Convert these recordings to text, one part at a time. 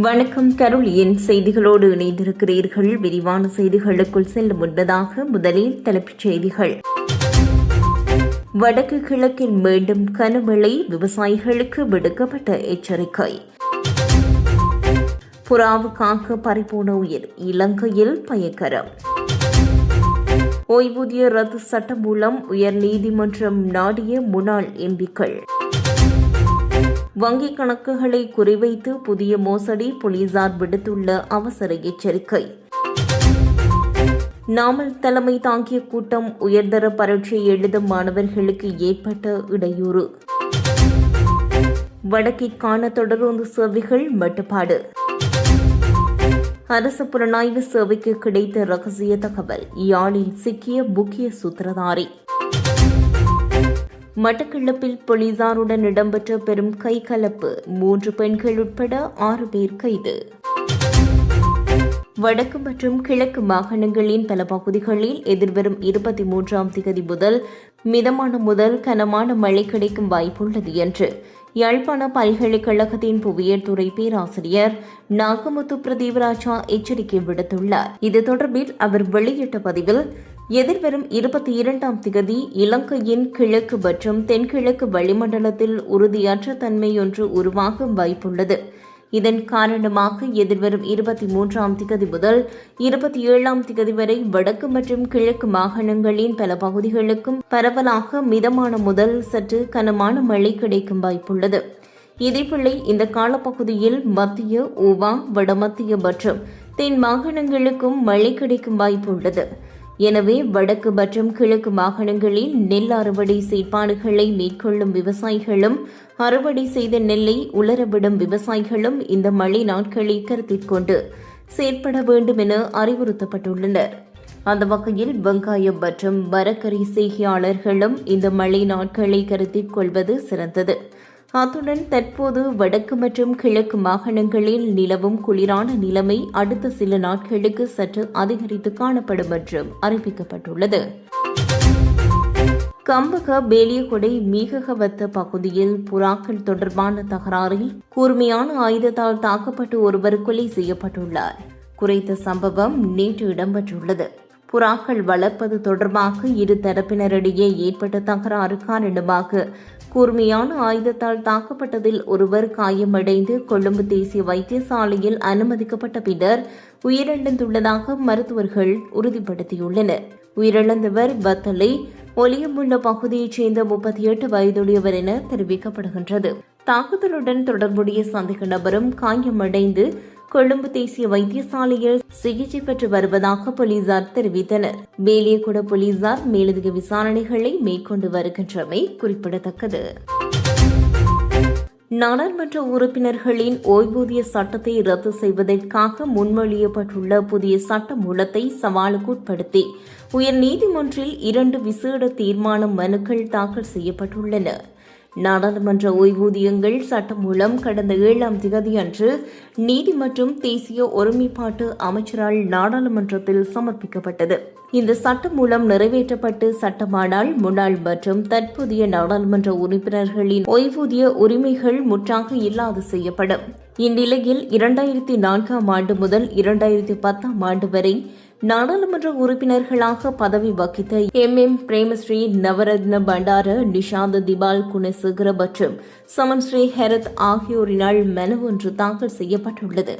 வணக்கம் கருளியின் செய்திகளோடு இணைந்திருக்கிறீர்கள். விரிவான செய்திகளுக்குள் செல்ல முன்பதாக முதலில் தலைப்புச் செய்திகள். வடக்கு கிழக்கில் மீண்டும் கனமழை. விவசாயிகளுக்கு விடுக்கப்பட்ட எச்சரிக்கை. புறாவுக்காக பறிபோன உயிர். இலங்கையில் பயங்கரம். ஓய்வூதிய ரத்து சட்டம் மூலம் உயர்நீதிமன்றம் நாடிய முன்னாள் எம்பிக்கள். வங்கிக் கணக்குகளை குறிவைத்து புதிய மோசடி போலீசார் விடுத்துள்ள அவசர எச்சரிக்கை. நாமல் தலைமை தாங்கிய கூட்டம் உயர்தர பரீட்சை எழுதும் மாணவர்களுக்கு ஏற்பட்ட இடையூறு. வடக்கிற்கான தொடருந்து சேவைகள் மட்டுப்பாடு. அரசு புலனாய்வு சேவைக்கு கிடைத்த ரகசிய தகவல் யாழில் சிக்கிய முக்கிய சூத்திரதாரி. மட்டக்களப்பில் போலீசாருடன் இடம்பெற்ற பெரும் கைகலப்பு. மூன்று பெண்கள் உட்பட ஆறு பேர் கைது. வடக்கு மற்றும் கிழக்கு மாகாணங்களின் பல பகுதிகளில் எதிர்வரும் இருபத்தி மூன்றாம் திகதி முதல் மிதமான முதல் கனமான மழை கிடைக்கும் வாய்ப்புள்ளது என்று யாழ்ப்பாண பல்கலைக்கழகத்தின் புவியியல் துறை பேராசிரியர் நாகமுத்து பிரதீவராஜா எச்சரிக்கை விடுத்துள்ளார். இது தொடர்பில் அவர் வெளியிட்ட பதிவில் எதிர்வரும் இருபத்தி இரண்டாம் திகதி இலங்கையின் கிழக்கு மற்றும் தென்கிழக்கு வளிமண்டலத்தில் உறுதியற்ற தன்மையொன்று உருவாக வாய்ப்புள்ளது. இதன் காரணமாக எதிர்வரும் இருபத்தி மூன்றாம் திகதி முதல் இருபத்தி ஏழாம் திகதி வரை வடக்கு மற்றும் கிழக்கு மாகாணங்களின் பல பகுதிகளுக்கும் பரவலாக மிதமான முதல் சற்று கனமான மழை கிடைக்கும் வாய்ப்புள்ளது. இதேவேளை இந்த காலப்பகுதியில் மத்திய ஊவா வடமத்திய மற்றும் தென் மாகாணங்களுக்கும் மழை கிடைக்கும் வாய்ப்பு உள்ளது. எனவே வடக்கு மற்றும் கிழக்கு மாகாணங்களில் நெல் அறுவடை செயற்பாடுகளை மேற்கொள்ளும் விவசாயிகளும் அறுவடை செய்த நெல்லை உலரவிடும் விவசாயிகளும் இந்த மழை நாட்களை கருத்தில் கொண்டு செயற்பட வேண்டும் என அறிவுறுத்தப்பட்டுள்ளனர். அந்த வகையில் வெங்காயம் மற்றும் மரக்கறி செய்கையாளர்களும் இந்த மழை நாட்களை கருத்தில் கொள்வது சிறந்தது. அத்துடன் தற்போது வடக்கு மற்றும் கிழக்கு மாகாணங்களில் நிலவும் குளிரான நிலைமை அடுத்த சில நாட்களுக்கு சற்று அதிகரித்து காணப்படும் என்றும் அறிவிக்கப்பட்டுள்ளது. கம்பக பேலியகொடை மீககவத்த பகுதியில் புறாக்கள் தொடர்பான தகராறில் கூர்மையான ஆயுதத்தால் தாக்கப்பட்டு ஒருவர் கொலை செய்யப்பட்டுள்ளார். குறைத்த சம்பவம் நேற்று இடம்பெற்றுள்ளது. புறாக்கள் வளர்ப்பது தொடர்பாக இரு தரப்பினரிடையே ஏற்பட்ட தகராறு காரணமாக கூர்மையான ஆயுதத்தால் தாக்கப்பட்டதில் ஒருவர் காயமடைந்து கொழும்பு தேசிய வைத்தியசாலையில் அனுமதிக்கப்பட்ட பின்னர் உயிரிழந்துள்ளதாக மருத்துவர்கள் உறுதிப்படுத்தியுள்ளனர். உயிரிழந்தவர் பத்தலை ஒலியமுள்ள பகுதியைச் சேர்ந்த முப்பத்தி எட்டு வயதுடையவர் என தெரிவிக்கப்படுகின்றது. தாக்குதலுடன் தொடர்புடைய சந்தேக நபரும் காயமடைந்து கொழும்பு தேசிய வைத்தியசாலையில் சிகிச்சை பெற்று வருவதாக போலீசார் தெரிவித்தனர். வேலியகுட போலீசார் மேலதிக விசாரணைகளை மேற்கொண்டு வருகின்றமை குறிப்பிடத்தக்கது. நாடாளுமன்ற உறுப்பினர்களின் ஓய்வூதிய சட்டத்தை ரத்து செய்வதற்காக முன்மொழியப்பட்டுள்ள புதிய சட்ட மூலத்தை சவாலுக்குட்படுத்தி உயர்நீதிமன்றில் இரண்டு விசேட தீர்மான மனுக்கள் தாக்கல் செய்யப்பட்டுள்ளன. நாடாளுமன்ற ஓய்வூதியங்கள் சட்டம் மூலம் கடந்த ஏழாம் திகதி அன்று நீதி மற்றும் தேசிய ஒருமைப்பாட்டு அமைச்சரால் நாடாளுமன்றத்தில் சமர்ப்பிக்கப்பட்டது. இந்த சட்டம் மூலம் நிறைவேற்றப்பட்டு சட்டமானால் முன்னாள் மற்றும் தற்போதைய நாடாளுமன்ற உறுப்பினர்களின் ஓய்வூதிய உரிமைகள் முற்றாக இல்லாது செய்யப்படும். இந்நிலையில் இரண்டாயிரத்தி நான்காம் ஆண்டு முதல் இரண்டாயிரத்தி பத்தாம் ஆண்டு வரை நாடாளுமன்ற உறுப்பினர்களாக பதவி வகித்த எம். எம். பிரேமஸ்ரீ நவரத்ன பண்டார நிஷாந்த் திபால் குணசேகர மற்றும் சமன் ஸ்ரீ ஹெரத் ஆகியோரினால் மனு ஒன்று தாக்கல் செய்யப்பட்டுள்ளது.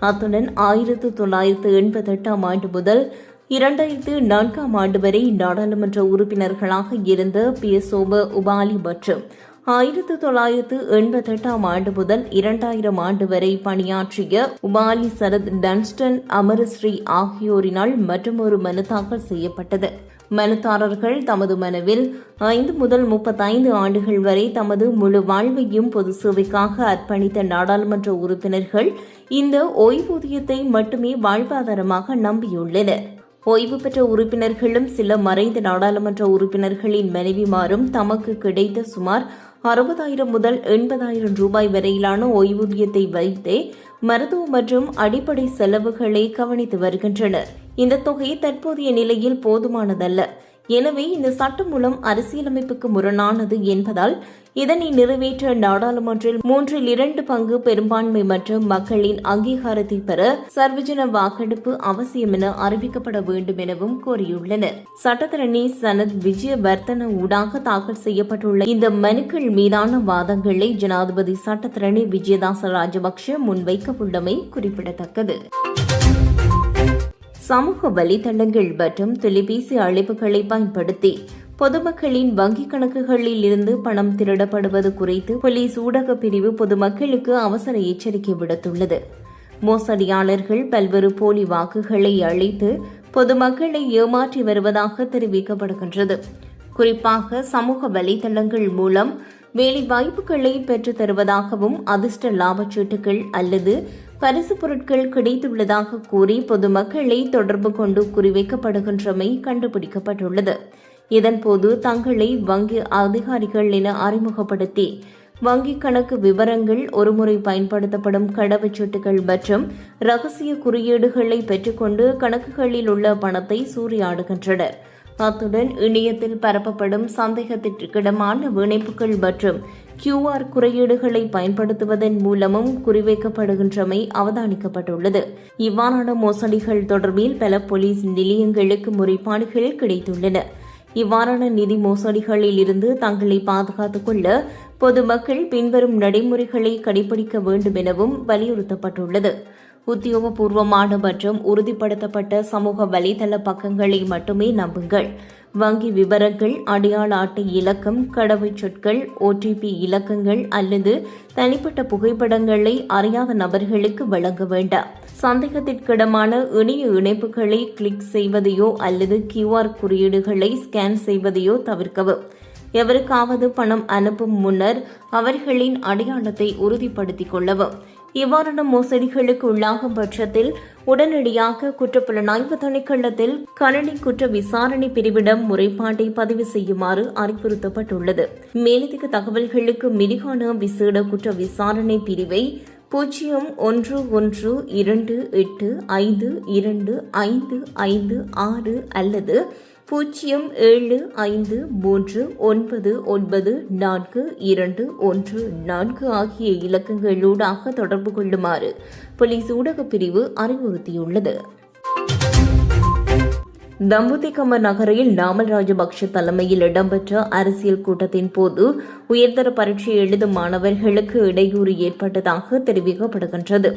அத்துடன் ஆயிரத்து தொள்ளாயிரத்து எண்பத்தெட்டாம் ஆண்டு முதல் இரண்டாயிரத்து நான்காம் ஆண்டு வரை நாடாளுமன்ற உறுப்பினர்களாக இருந்த பி. எஸ். உபாலி மற்றும் ஆயிரத்து தொள்ளாயிரத்து எண்பத்தெட்டாம் ஆண்டு முதல் இரண்டாயிரம் ஆண்டு வரை பணியாற்றிய உபாலி சரத் டன்ஸ்டன் அமரஸ்ரீ ஆகியோரினால் மற்றொரு மனு தாக்கல் செய்யப்பட்டது. மனுதாரர்கள் தமது மனுவில் ஐந்து முதல் முப்பத்தைந்து ஆண்டுகள் வரை தமது முழு வாழ்வையும் பொது சேவைக்காக அர்ப்பணித்த நாடாளுமன்ற உறுப்பினர்கள் இந்த ஓய்வூதியத்தை மட்டுமே வாழ்வாதாரமாக நம்பியுள்ளனர். ஓய்வு பெற்ற உறுப்பினர்களும் சில மறைந்த நாடாளுமன்ற உறுப்பினர்களின் மனைவிமாரும் தமக்கு கிடைத்த சுமார் அறுபதாயிரம் முதல் எண்பதாயிரம் ரூபாய் வரையிலான ஓய்வூதியத்தை வைத்தே மருத்துவ மற்றும் அடிப்படை செலவுகளை கவனித்து வருகின்றனர். இந்த தொகை தற்போதைய நிலையில் போதுமானதல்ல. எனவே இந்த சட்டம் மூலம் அரசியலமைப்புக்கு முரணானது என்பதால் இதனை நிறைவேற்ற நாடாளுமன்றில் மூன்றில் இரண்டு பங்கு பெரும்பான்மை மற்றும் மக்களின் அங்கீகாரத்தை பெற சர்வஜன வாக்கெடுப்பு அவசியம் என அறிவிக்கப்பட வேண்டும் எனவும் கோரியுள்ளனர். சட்டத்தரணி சனத் விஜயவர்தன ஊடாக தாக்கல் செய்யப்பட்டுள்ள இந்த மனுக்கள் மீதான வாதங்களை ஜனாதிபதி சட்டத்தரணி விஜயதாச ராஜபக்ஷ முன்வைக்க உள்ளமை குறிப்பிடத்தக்கது. சமூக வலைதளங்கள் மற்றும் தொலைபேசி அழைப்புகளை பயன்படுத்தி பொதுமக்களின் வங்கிக் கணக்குகளில் இருந்து பணம் திருடப்படுவது குறித்து போலீஸ் ஊடக பிரிவு பொதுமக்களுக்கு அவசர எச்சரிக்கை விடுத்துள்ளது. மோசடியாளர்கள் பல்வேறு போலி வாக்குகளை அளித்து பொதுமக்களை ஏமாற்றி வருவதாக தெரிவிக்கப்படுகின்றது. குறிப்பாக சமூக வலைதளங்கள் மூலம் வேலை வாய்ப்புகளை பெற்றுத் தருவதாகவும் அதிர்ஷ்ட லாபச்சீட்டுகள் அல்லது பரிசு பொருட்கள் கிடைத்துள்ளதாக கூறி பொதுமக்களை தொடர்பு கொண்டு குறிவைக்கப்படுகின்றமை கண்டுபிடிக்கப்பட்டுள்ளது. இதன்போது தங்களை வங்கி அதிகாரிகள் என அறிமுகப்படுத்தி வங்கிக் கணக்கு விவரங்கள் ஒருமுறை பயன்படுத்தப்படும் கடவுச்சீட்டுகள் மற்றும் ரகசிய குறியீடுகளை பெற்றுக்கொண்டு கணக்குகளில் உள்ள பணத்தை சூறையாடுகின்றனர். அத்துடன் இணையத்தில் பரப்பப்படும் சந்தேகத்திற்கிடமான இணைப்புகள் மற்றும் கியூஆர் குறியீடுகளை பயன்படுத்துவதன் மூலமும் குறிவைக்கப்படுகின்றமை அவதானிக்கப்பட்டுள்ளது. இவ்வாறான மோசடிகள் தொடர்பில் பல போலீஸ் நிலையங்களுக்கு முறைப்பாடுகள் கிடைத்துள்ளன. இவ்வாறான நிதி மோசடிகளில் இருந்து தங்களை பாதுகாத்துக் கொள்ள பொதுமக்கள் பின்வரும் நடைமுறைகளை கடைபிடிக்க வேண்டும் எனவும் வலியுறுத்தப்பட்டுள்ளது. உத்தியோகபூர்வமான மற்றும் உறுதிப்படுத்தப்பட்ட சமூக வலைதள பக்கங்களை மட்டுமே நம்புங்கள். வங்கி விவரங்கள் அடையாள அட்டை இலக்கம் கடவுச்சொற்கள் ஓடிபி இலக்கங்கள் அல்லது தனிப்பட்ட புகைப்படங்களை அறியாத நபர்களுக்கு வழங்க வேண்டாம். சந்தேகத்திற்கிடமான இணைய இணைப்புகளை கிளிக் செய்வதையோ அல்லது கியூஆர் குறியீடுகளை ஸ்கேன் செய்வதையோ தவிர்க்கவும். எவருக்காவது பணம் அனுப்பும் முன்னர் அவர்களின் அடையாளத்தை உறுதிப்படுத்திக் கொள்ளவும். இவ்வாறான மோசடிகளுக்கு உள்ளாகும் பட்சத்தில் உடனடியாக குற்றப்புலனாய்வு திணைக்களத்தில் கணனி குற்ற விசாரணை பிரிவிடம் முறைப்பாட்டை பதிவு செய்யுமாறு அறிவுறுத்தப்பட்டுள்ளது. மேலதிக தகவல்களுக்கு மிரிகான விசேட குற்ற விசாரணை பிரிவை பூஜ்ஜியம் ஒன்று ஒன்று இரண்டு எட்டு ஐந்து இரண்டு ஐந்து ஐந்து ஆறு அல்லது பூஜ்ஜியம் ஏழு ஐந்து மூன்று ஒன்பது ஒன்பது நான்கு இரண்டு ஒன்று நான்கு ஆகிய இலக்கங்களூடாக தொடர்பு கொள்ளுமாறு போலீஸ் ஊடகப் பிரிவு அறிவுறுத்தியுள்ளது. தம்புதிகம நகரில் நாமல் ராஜபக்ஷ தலைமையில் இடம்பெற்ற அரசியல் கூட்டத்தின் போது உயர்தர பரீட்சை எழுதும் மாணவர்களுக்கு இடையூறு ஏற்பட்டதாக தெரிவிக்கப்படுகின்றது.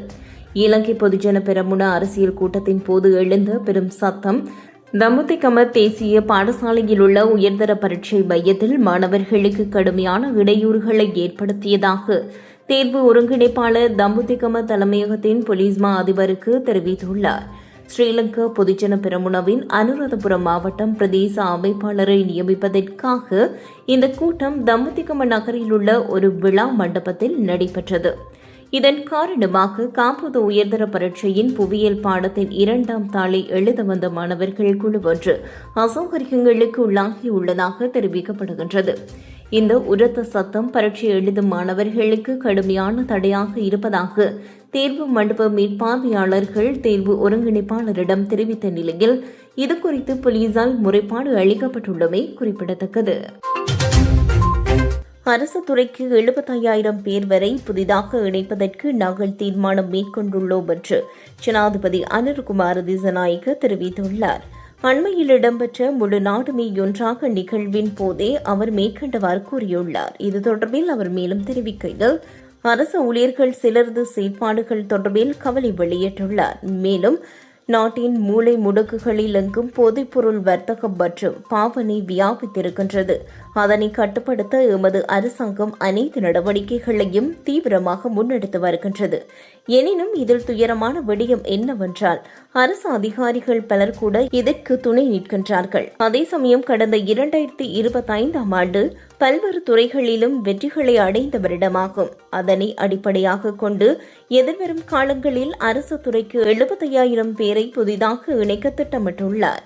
இலங்கை பொதுஜன பெரமுன அரசியல் கூட்டத்தின் போது எழுந்த பெரும் சத்தம் தமுதிகம தேசிய பாடசாலையில் உள்ள உயர்தர பரீட்சை மையத்தில் மாணவர்களுக்கு கடுமையான இடையூறுகளை ஏற்படுத்தியதாக தேர்வு ஒருங்கிணைப்பாளர் தம்புதிகம தலைமையகத்தின் பொலிஸ்மா மா அதிபருக்கு தெரிவித்துள்ளார். ஸ்ரீலங்கா பொதுஜன பெரமுனவின் அனுராதபுரம் மாவட்டம் பிரதேச அமைப்பாளரை நியமிப்பதற்காக இந்த கூட்டம் தம்புதிகம நகரில் உள்ள ஒரு விழா மண்டபத்தில் நடைபெற்றது. இதன் காரணமாக காப்போது உயர்தர பரீட்சையின் புவியியல் பாடத்தின் இரண்டாம் தாளை எழுத வந்த மாணவர்கள் குழு ஒன்று அசௌகரியங்களுக்கு உள்ளாகியுள்ளதாக தெரிவிக்கப்படுகின்றது. இந்த உரத்த சத்தம் பரீட்சை எழுதும் மாணவர்களுக்கு கடுமையான தடையாக இருப்பதாக தேர்வு மண்டப மேற்பார்வையாளர்கள் தேர்வு ஒருங்கிணைப்பாளரிடம் தெரிவித்த நிலையில் இதுகுறித்து போலீசால் முறைப்பாடு அளிக்கப்பட்டுள்ளமை குறிப்பிடத்தக்கது. அரசு துறைக்கு எழுபத்தையாயிரம் பேர் வரை புதிதாக இணைப்பதற்கு நாங்கள் தீர்மானம் மேற்கொண்டுள்ளோம் என்று ஜனாதிபதி அனில்குமார் திசநாயக்க தெரிவித்துள்ளார். அண்மையில் இடம்பெற்ற முழு நாடுமே ஒன்றாக நிகழ்வின் போதே அவர் மேற்கண்டவாறு கூறியுள்ளார். இது தொடர்பில் அவர் மேலும் தெரிவிக்கையில் அரசு ஊழியர்கள் சிலரது செயற்பாடுகள் தொடர்பில் கவலை வெளியிட்டுள்ளார். மேலும் நாட்டின் மூளை முடுக்குகளில் எங்கும் போதைப்பொருள் வர்த்தகம் மற்றும் பாவனை வியாபித்திருக்கின்றது. அதனை கட்டுப்படுத்த எமது அரசாங்கம் அனைத்து நடவடிக்கைகளையும் தீவிரமாக முன்னெடுத்து வருகின்றது. எனினும் இதில் துயரமான விடயம் என்னவென்றால் அரசு அதிகாரிகள் பலர் கூட இதற்கு துணை நிற்கின்றார்கள். அதே சமயம் கடந்த இரண்டாயிரத்தி இருபத்தி ஐந்தாம் ஆண்டு பல்வேறு துறைகளிலும் வெற்றிகளை அடைந்த வருடமாகும் அதனை அடிப்படையாக கொண்டு எதிர்வரும் காலங்களில் அரசு துறைக்கு எழுபத்தையாயிரம் பேரை புதிதாக இணைக்க திட்டமிட்டுள்ளார்.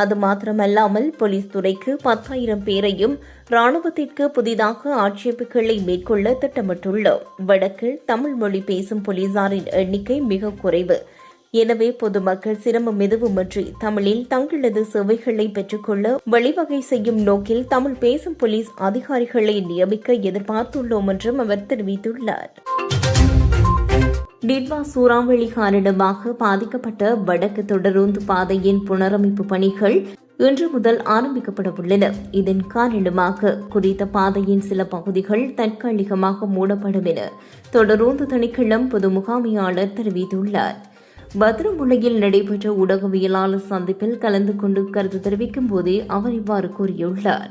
அது மாத்திரமல்லாமல் போலீஸ் துறைக்கு பத்தாயிரம் பேரையும் ராணுவத்திற்கு புதிதாக ஆட்சேபிகளை மேற்கொள்ள திட்டமிட்டுள்ளோம். வடக்கில் தமிழ் மொழி பேசும் போலீசாரின் எண்ணிக்கை மிக குறைவு. எனவே பொதுமக்கள் சிரமம் எதுவுமின்றி தமிழில் தங்களது சேவைகளை பெற்றுக்கொள்ள வழிவகை செய்யும் நோக்கில் தமிழ் பேசும் போலீஸ் அதிகாரிகளை நியமிக்க எதிர்பார்த்துள்ளோம் என்றும் அவர் தெரிவித்துள்ளார். டிட்வா சூறாவளி காரணமாக பாதிக்கப்பட்ட வடக்கு தொடருந்து பாதையின் புனரமைப்பு பணிகள் இன்று முதல் ஆரம்பிக்கப்பட உள்ளன இதன் காரணமாக குறித்த பாதையின் சில பகுதிகள் தற்காலிகமாக மூடப்படும் என தொடருந்து திணைக்களம் பொது முகாமையாளர் தெரிவித்துள்ளார். பத்ரமுலையில் நடைபெற்ற ஊடகவியலாளர் சந்திப்பில் கலந்து கொண்டு கருத்து தெரிவிக்கும் போதே அவர் இவ்வாறு கூறியுள்ளார்.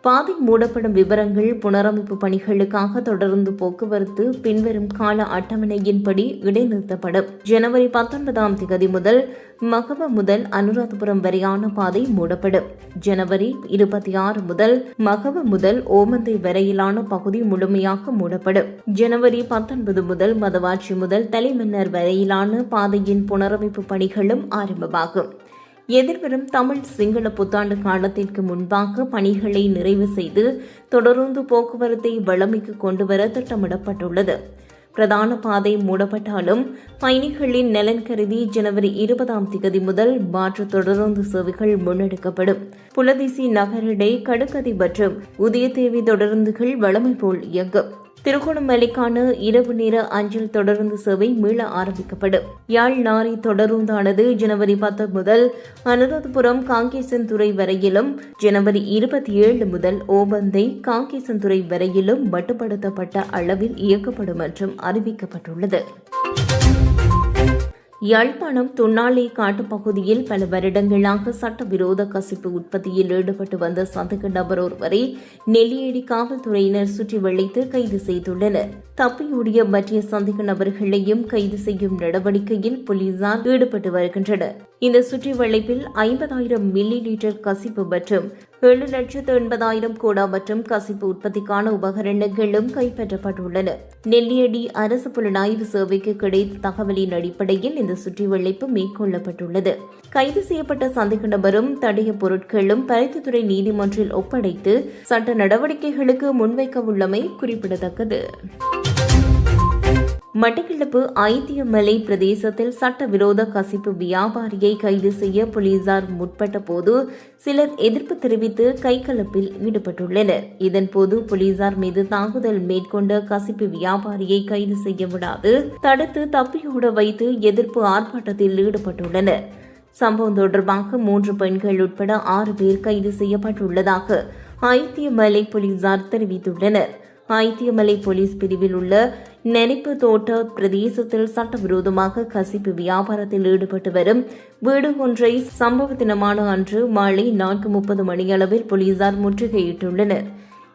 பாதை மூடப்படும் விவரங்கள் புனரமைப்பு பணிகளுக்காக தொடர்ந்து போக்குவரத்து பின்வரும் கால அட்டவணையின்படி இடைநிறுத்தப்படும். ஜனவரி பத்தொன்பதாம் தேதி முதல் மகவ முதல் அனுராதபுரம் வரையான பாதை மூடப்படும். ஜனவரி இருபத்தி ஆறு முதல் மகவ முதல் ஓமந்தை வரையிலான பகுதி முழுமையாக மூடப்படும். ஜனவரி பத்தொன்பது முதல் மதவாட்சி முதல் தலைமன்னர் வரையிலான பாதையின் புனரமைப்பு பணிகளும் ஆரம்பமாகும். எதிர்வரும் தமிழ் சிங்கள புத்தாண்டு காலத்திற்கு முன்பாக பணிகளை நிறைவு செய்து தொடர்ந்து போக்குவரத்தை வளமைக்கு கொண்டுவர திட்டமிடப்பட்டுள்ளது. பிரதான பாதை மூடப்பட்டாலும் பயணிகளின் நலன் கருதி ஜனவரி இருபதாம் தேதி முதல் மாற்று தொடருந்து சேவைகள் முன்னெடுக்கப்படும். புலதிசி நகரிடை கடுக்கதி மற்றும் உதயதேவி தொடருந்துகள் வளமை போல் இயங்கும். திருகோணமலைக்கான இரவு நேர அஞ்சல் தொடருந்து சேவை மீள ஆரம்பிக்கப்படும். யாழ் நாரி தொடருந்தானது ஜனவரி பத்து முதல் அனுராதபுரம் காங்கேசன்துறை வரையிலும் ஜனவரி இருபத்தி ஏழு முதல் ஓபந்தை காங்கேசன்துறை வரையிலும் மட்டுப்படுத்தப்பட்ட அளவில் இயக்கப்படும் என்றும் அறிவிக்கப்பட்டுள்ளது. யாழ்ப்பாணம் துண்ணாலை காட்டுப்பகுதியில் பல வருடங்களாக சட்டவிரோத கசிப்பு உற்பத்தியில் ஈடுபட்டு வந்த சந்தேக நபர் ஒருவரை நெல்லியடி காவல்துறையினர் சுற்றி வளைத்து கைது செய்துள்ளனர். தப்பியோடிய மற்ற சந்தேக நபர்களையும் கைது செய்யும் நடவடிக்கையில் போலீசார் ஈடுபட்டு வருகின்றனர். இந்த சுற்றி வளைப்பில் ஐம்பதாயிரம் மில்லி லிட்டர் கசிப்பு மற்றும் ஏழு லட்சத்து எண்பதாயிரம் கோடா மற்றும் கசிப்பு உற்பத்திக்கான உபகரணங்களும் கைப்பற்றப்பட்டுள்ளன. நெல்லியடி அரசு புலனாய்வு சேவைக்கு கிடைத்த தகவலின் அடிப்படையில் இந்த சுற்றி வளைப்பு மேற்கொள்ளப்பட்டுள்ளது. கைது செய்யப்பட்ட சந்தேக நபரும் தடைய பொருட்களும் பருத்தித்துறை நீதிமன்றில் ஒப்படைத்து சட்ட நடவடிக்கைகளுக்கு முன்வைக்க உள்ளமை குறிப்பிடத்தக்கது. மட்டக்கிழப்பு ஐத்தியமலை பிரதேசத்தில் சட்டவிரோத கசிப்பு வியாபாரியை கைது செய்ய போலீசார் முற்பட்ட போது சிலர் எதிர்ப்பு தெரிவித்து கைகலப்பில் ஈடுபட்டுள்ளனர். இதன்போது போலீசார் மீது தாக்குதல் மேற்கொண்ட கசிப்பு வியாபாரியை கைது செய்ய விடாது தடுத்து தப்பியோட வைத்து எதிர்ப்பு ஆர்ப்பாட்டத்தில் ஈடுபட்டுள்ளனர். சம்பவம் தொடர்பாக மூன்று பெண்கள் உட்பட ஆறு பேர் கைது செய்யப்பட்டுள்ளதாக ஐத்தியமலை போலீசார் தெரிவித்துள்ளனர். ஐத்தியமலை போலீஸ் பிரிவில் உள்ள நெனிப்பு தோட்ட பிரதேசத்தில் சட்டவிரோதமாக கசிப்பு வியாபாரத்தில் ஈடுபட்டு வரும் வீடு ஒன்றை சம்பவ தினமான அன்று மாலை நான்கு முப்பது மணியளவில் போலீசார் முற்றுகையிட்டுள்ளனர்.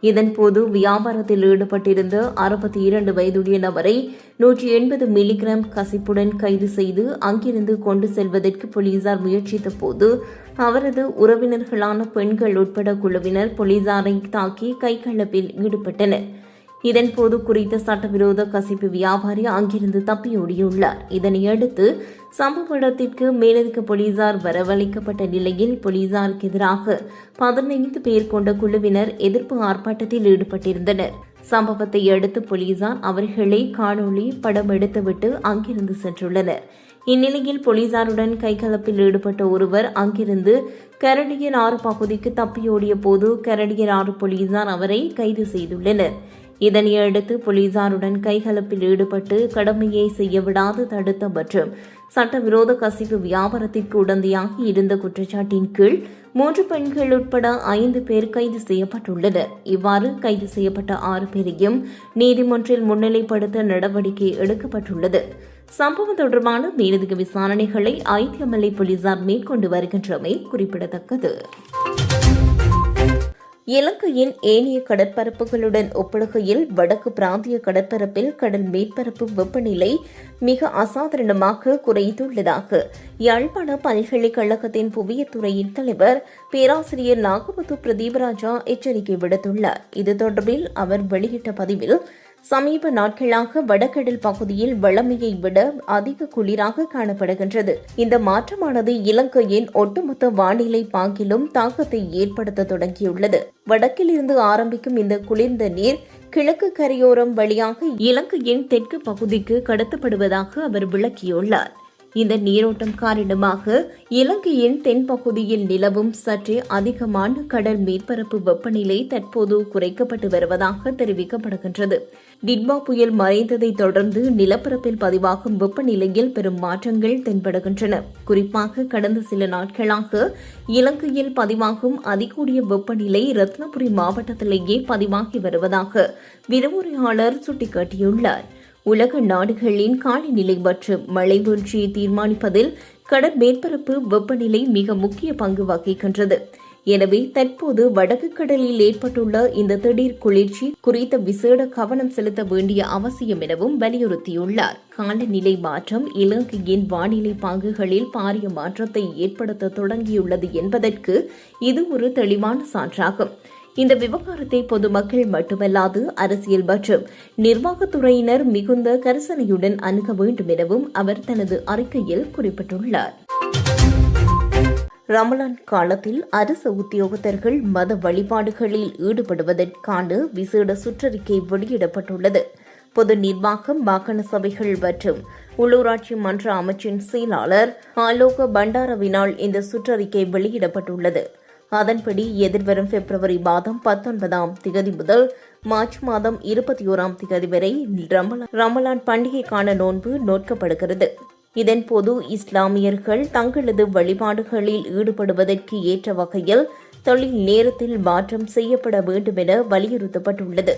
இதன்போது வியாபாரத்தில் ஈடுபட்டிருந்த அறுபத்தி இரண்டு வயதுடைய நபரை நூற்றி எண்பது மில்லிகிராம் கசிப்புடன் கைது செய்து அங்கிருந்து கொண்டு செல்வதற்கு போலீசார் முயற்சித்த போது அவரது உறவினர்களான பெண்கள் உட்பட குழுவினர் போலீசாரை தாக்கி கைகலப்பில் ஈடுபட்டனர். இதன்போது குறித்த சட்டவிரோத கசிப்பு வியாபாரி அங்கிருந்து தப்பியோடியுள்ளார் இதனையடுத்து சம்பவ இடத்திற்கு மேலதிக போலீசார் வரவழைக்கப்பட்ட நிலையில் போலீசாருக்கு எதிராக பதினைந்து பேர் கொண்ட குழுவினர் எதிர்ப்பு ஆர்ப்பாட்டத்தில் ஈடுபட்டிருந்தனர். சம்பவத்தை அடுத்து போலீசார் அவர்களை காணொளி படம் எடுத்துவிட்டு அங்கிருந்து சென்றுள்ளனர். இந்நிலையில் போலீசாருடன் கைகலப்பில் ஈடுபட்ட ஒருவர் அங்கிருந்து கரடியர் ஆறு பகுதிக்கு தப்பியோடிய போது கரடியர் ஆறு போலீசார் அவரை கைது செய்துள்ளனர். இதனையடுத்து போலீசாருடன் கைகலப்பில் ஈடுபட்டு கடமையை செய்யவிடாது தடுத்த மற்றும் சட்டவிரோத கசிவு வியாபாரத்திற்கு உடந்தையாக இருந்த குற்றச்சாட்டின் கீழ் மூன்று பெண்கள் உட்பட ஐந்து பேர் கைது செய்யப்பட்டுள்ளனர். இவ்வாறு கைது செய்யப்பட்ட ஆறு பேரையும் நீதிமன்றில் முன்னிலைப்படுத்த நடவடிக்கை எடுக்கப்பட்டுள்ளது. சம்பவம் தொடர்பான மேலதிக விசாரணைகளை ஐத்தியமலை போலீசார் மேற்கொண்டு வருகின்றமை குறிப்பிடத்தக்கது. இலங்கையின் ஏனைய கடற்பரப்புகளுடன் ஒப்பிடுகையில் வடக்கு பிராந்திய கடற்பரப்பில் கடல் மேற்பரப்பு வெப்பநிலை மிக அசாதாரணமாக குறைந்துள்ளதாக யாழ்ப்பாண பல்கலைக்கழகத்தின் புவியத்துறையின் தலைவர் பேராசிரியர் நாகமுத்து பிரதீபராஜா எச்சரிக்கை விடுத்துள்ளார். இது தொடர்பில் அவர் வெளியிட்ட பதிவில் சமீப நாட்களாக வடகடல் பகுதியில் வளமையை விட அதிக குளிராக காணப்படுகின்றது. இந்த மாற்றமானது இலங்கையின் ஒட்டுமொத்த வானிலை பாங்கிலும் தாக்கத்தை ஏற்படுத்த தொடங்கியுள்ளது. வடக்கிலிருந்து ஆரம்பிக்கும் இந்த குளிர்ந்த நீர் கிழக்கு கரையோரம் வழியாக இலங்கையின் தெற்கு பகுதிக்கு கடத்தப்படுவதாக அவர் விளக்கியுள்ளார். இந்த நீரோட்டம் காரணமாக இலங்கையின் தென்பகுதியில் நிலவும் சற்றே அதிகமான கடல் மேற்பரப்பு வெப்பநிலை தற்போது குறைக்கப்பட்டு வருவதாக தெரிவிக்கப்படுகின்றது. டிட்பா புயல் மறைந்ததை தொடர்ந்து நிலப்பரப்பில் பதிவாகும் வெப்பநிலையில் பெரும் மாற்றங்கள் தென்படுகின்றன. குறிப்பாக கடந்த சில நாட்களாக இலங்கையில் பதிவாகும் அதிகூடிய வெப்பநிலை ரத்னபுரி மாவட்டத்திலேயே பதிவாகி வருவதாக விரிவுரையாளர் சுட்டிக்காட்டியுள்ளார். உலக நாடுகளின் காலநிலை மற்றும் மழை வீழ்ச்சியை தீர்மானிப்பதில் கடற் மேற்பரப்பு வெப்பநிலை மிக முக்கிய பங்கு வகிக்கின்றது. எனவே தற்போது வடக்கு கடலில் ஏற்பட்டுள்ள இந்த திடீர் குளிர்ச்சி குறித்த விசேட கவனம் செலுத்த வேண்டிய அவசியம் எனவும் வலியுறுத்தியுள்ளார். காலநிலை மாற்றம் இலங்கையின் வானிலை பாங்குகளில் பாரிய மாற்றத்தை ஏற்படுத்த தொடங்கியுள்ளது என்பதற்கு இது ஒரு தெளிவான சான்றாகும். இந்த விவகாரத்தை பொதுமக்கள் மட்டுமல்லாது அரசியல் மற்றும் நிர்வாகத்துறையினர் மிகுந்த கரிசனையுடன் அணுக வேண்டும் எனவும் அவர் தனது அறிக்கையில் குறிப்பிட்டுள்ளார். ரமலான் காலத்தில் அரசு உத்தியோகத்தர்கள் மத வழிபாடுகளில் ஈடுபடுவதற்கான விசேட சுற்றறிக்கை வெளியிடப்பட்டுள்ளது. பொது நிர்வாகம் வாகன சபைகள் மற்றும் உள்ளூராட்சி மன்ற அமைச்சின் செயலாளர் ஆலோக பண்டாரவினால் இந்த சுற்றறிக்கை வெளியிடப்பட்டுள்ளது. அதன்படி எதிர்வரும் பிப்ரவரி மாதம் பத்தொன்பதாம் திகதி முதல் மார்ச் மாதம் இருபத்தி ஓராம் திகதி வரை ரமலான் பண்டிகைக்கான நோன்பு நோட்கப்படுகிறது இதன்போது இஸ்லாமியர்கள் தங்களது வழிபாடுகளில் ஈடுபடுவதற்கு ஏற்ற வகையில் தொழில் நேரத்தில் மாற்றம் செய்யப்பட வேண்டும் என வலியுறுத்தப்பட்டுள்ளது.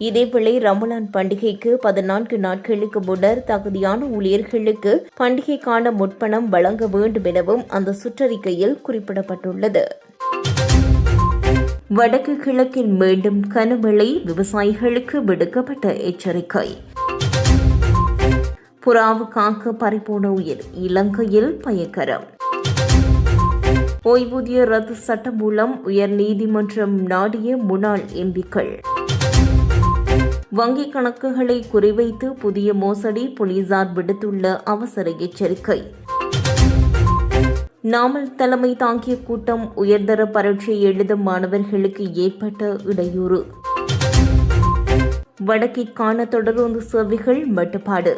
இதேவேளை ரமலான் பண்டிகைக்கு பதினான்கு நாட்களுக்கு முன்னர் தகுதியான ஊழியர்களுக்கு பண்டிகைக்கான முற்பணம் வழங்க வேண்டும் எனவும் அந்த சுற்றறிக்கையில் குறிப்பிடப்பட்டுள்ளது. வடக்கு கிழக்கில் மீண்டும் கனமழை விவசாயிகளுக்கு விடுக்கப்பட்ட எச்சரிக்கை. புறாவு காக்க உயிர். இலங்கையில் பயங்கரம். ஓய்வூதிய ரத்து சட்டம் மூலம் உயர் நீதிமன்றம் நாடிய முன்னாள் எம்பிக்கள். வங்கிக் கணக்குகளை குறிவைத்து புதிய மோசடி போலீசார் விடுத்துள்ள அவசர எச்சரிக்கை. நாமல் தலைமை தாங்கிய கூட்டம் உயர்தர பரீட்சை எழுதும் மாணவர்களுக்கு ஏற்பட்ட இடையூறு. வடக்கிற்கான தொடர்ந்து சேவைகள் மட்டுப்பாடு.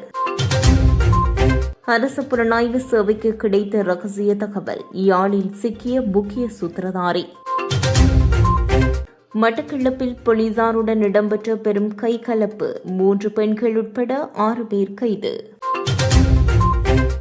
அரசு புலனாய்வு சேவைக்கு கிடைத்த ரகசிய தகவல். யாழில் சிக்கிய முக்கிய சூத்திரதாரி. மட்டக்களப்பில் போலீசாருடன் இடம்பெற்ற பெரும் கைகலப்பு. மூன்று பெண்கள் உட்பட ஆறு பேர் கைது.